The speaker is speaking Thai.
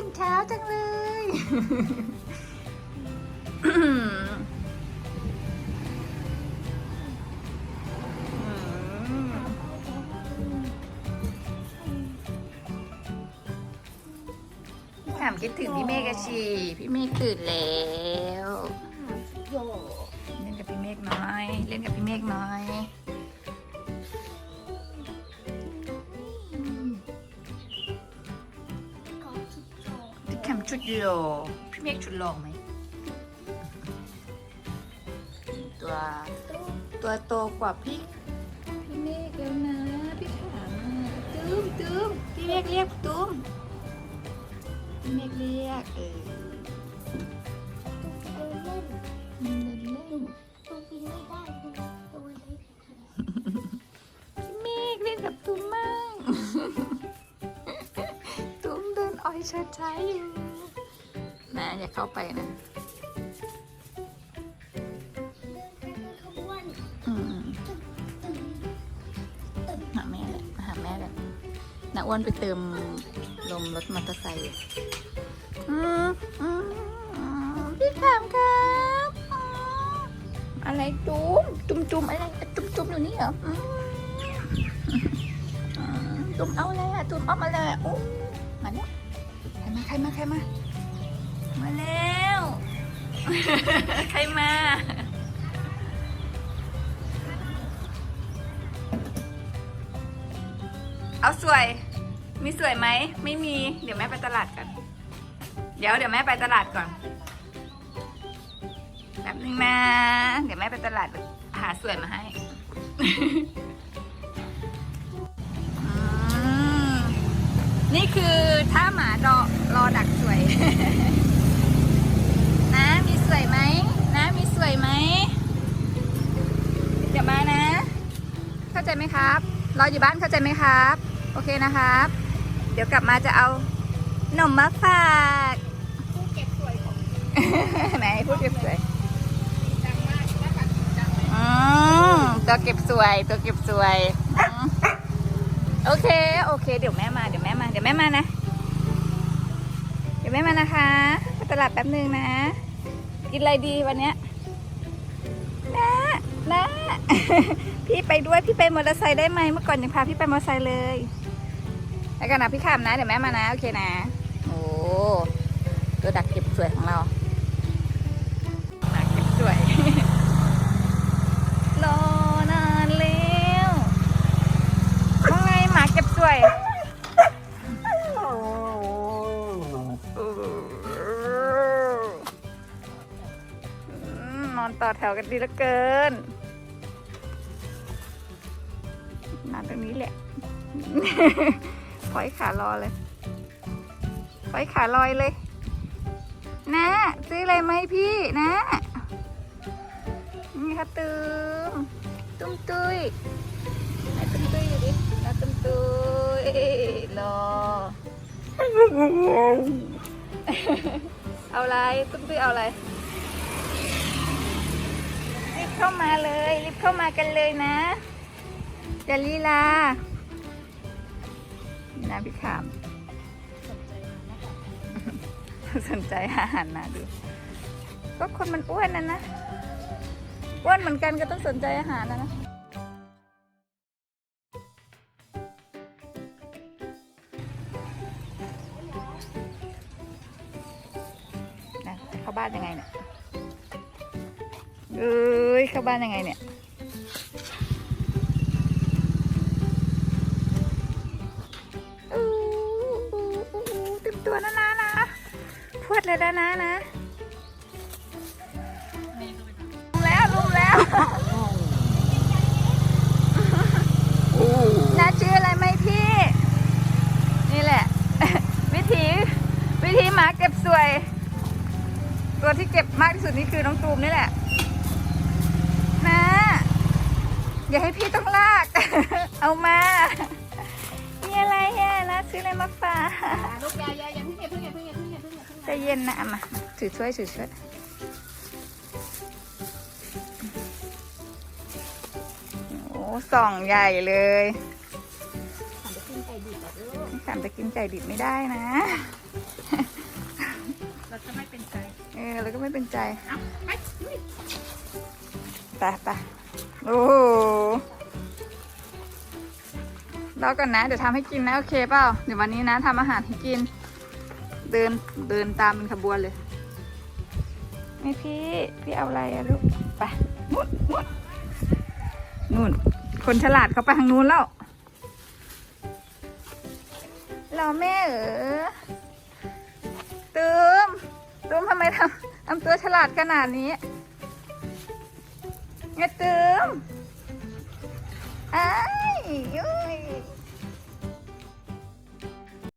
พี่ถามคิดถึงพี่เมฆอะชี พี่เมฆตื่นแล้วเล่นกับพี่เมฆน้อย เล่นกับพี่เมฆน้อย พี่แคมชุดโลพี่เมฆชุดโลไหม ตัว ตัวโตกว่าพี่ พี่เมฆแล้วนะ พี่ถามตุ้มตุ้มพี่เมฆเรียกตุ้มพี่เมฆเรียกเออตัวเล่นเดินเล่นตัวกินไม่ได้ตัวเล็กพี่เมฆเล่นกับตุ้มมั่ง ตุ้มเดินอ้อยช้าๆอยู่ นะอย่าเข้าไปนะหาแม่เลยหาแม่เลยน้าอ้วนไปเติมลมรถมอเตอร์ไซค์อืมพี่ถามครับ อะไรจุ้มจุ้มจุ้มอะไรจุ้มจุ้มอยู่นี่เหรอจุ้มเอาอะไรอะจุ้มเอามาเลยอู้มาเนี่ยใครมาใครมาใครมา มาแล้ว ใครมา เอาสวย มีสวยไหม ไม่มี เดี๋ยวแม่ไปตลาดก่อนเดี๋ยวเดี๋ยวแม่ไปตลาดก่อนแป๊บนึงนะ เดี๋ยวแม่ไปตลาดหาสวยมาให้อืมนี่คือถ้าหมารอรอดักสวย สวยไหมนะมีสวยไหมเดี๋ยวมานะ เข้าใจไหมครับรออยู่บ้านเข้าใจไหมครับ โอเคนะครับ เดี๋ยวกลับมาจะเอาหนมมาฝากผู้เก็บสวยของไหนพูดเก็บสวยดังมากหน้าตาดังไหมอืมตัวเก็บสวยตัวเก็บสวยโอเคโอเค เดี๋ยวแม่มาเดี๋ยวแม่มาเดี๋ยวแม่มานะ เดี๋ยวแม่มานะคะไปตลาดแป๊บนึงนะ กินอะไรดีวันเนี้ยนะนะพี่ไปด้วยพี่ไปมอเตอร์ไซค์ได้ไหมเมื่อก่อนยังพาพี่ไปมอเตอร์ไซค์เลยแล้วกันนะพี่ขามนะเดี๋ยวแม่มานะโอเคนะโอ้ตัวดักเก็บสวยของเรา อนต่อแถวกันดีเหลือเกินนอนตรงนี้แหละปล่อยขารอเลยปล่อยขาลอยเลย นะ ซื้ออะไรไหมพี่นะ นี่ค่ะตุ้มตุ้มตุ้ยไหนตุ้มตุ้ยอยู่ดิแล้วตุ้มตุ้ยรอ เอาอะไรตุ้มตุ้ยเอาอะไร เข้ามาเลย รีบเข้ามากันเลยนะอย่าลีลานี่นะพี่ขามสนใจอาหารนะดู ก็คนมันอ้วนนะนะอ้วนเหมือนกันก็ต้องสนใจอาหารนะนะนะเข้าบ้านยังไงเนี่ย เอ้ยเข้าบ้านยังไงเนี่ยอู้อู้อู้อู้เต็มตัวนะนะนะพวดเลยนะนะนะลุมแล้วลุมแล้วน้าชื่ออะไรไหมพี่ นี่แหละ วิธีวิธีหมาเก็บสวย ตัวที่เก็บมากที่สุดนี่คือน้องตูมนี่แหละนะ อย่าให้พี่ต้องลาก เอามา มีอะไรอะนะซื้ออะไรมาฝากลูกยายยายยังเพิ่งเพิ่งเพิ่งเพิ่งเพิ่งเพิ่งใจเย็นนะเอามามาถือช่วยถือช่วยโอ้ส่องใหญ่เลยทำไปกินไก่ดิบแบบลูกสามจะกินไก่ดิบไม่ได้นะ เราจะไม่เป็นใจ เออแล้วก็ไม่เป็นใจเอาไปลุยไปไป โอ้โหรอก่อนนะ เดี๋ยวทำให้กินนะ โอเคเปล่า เดี๋ยววันนี้นะทำอาหารให้กิน เดินเดินตามเป็นขบวนเลยไม่พี่ พี่เอาอะไรอะลูก ไปนู่นนู่นนู่น คนฉลาดเขาไปทางนู้นแล้วรอแม่เออตืมตืมทำไมทำทำตัวฉลาดขนาดนี้ เฮ็ดตึมอ้ยยุ้ย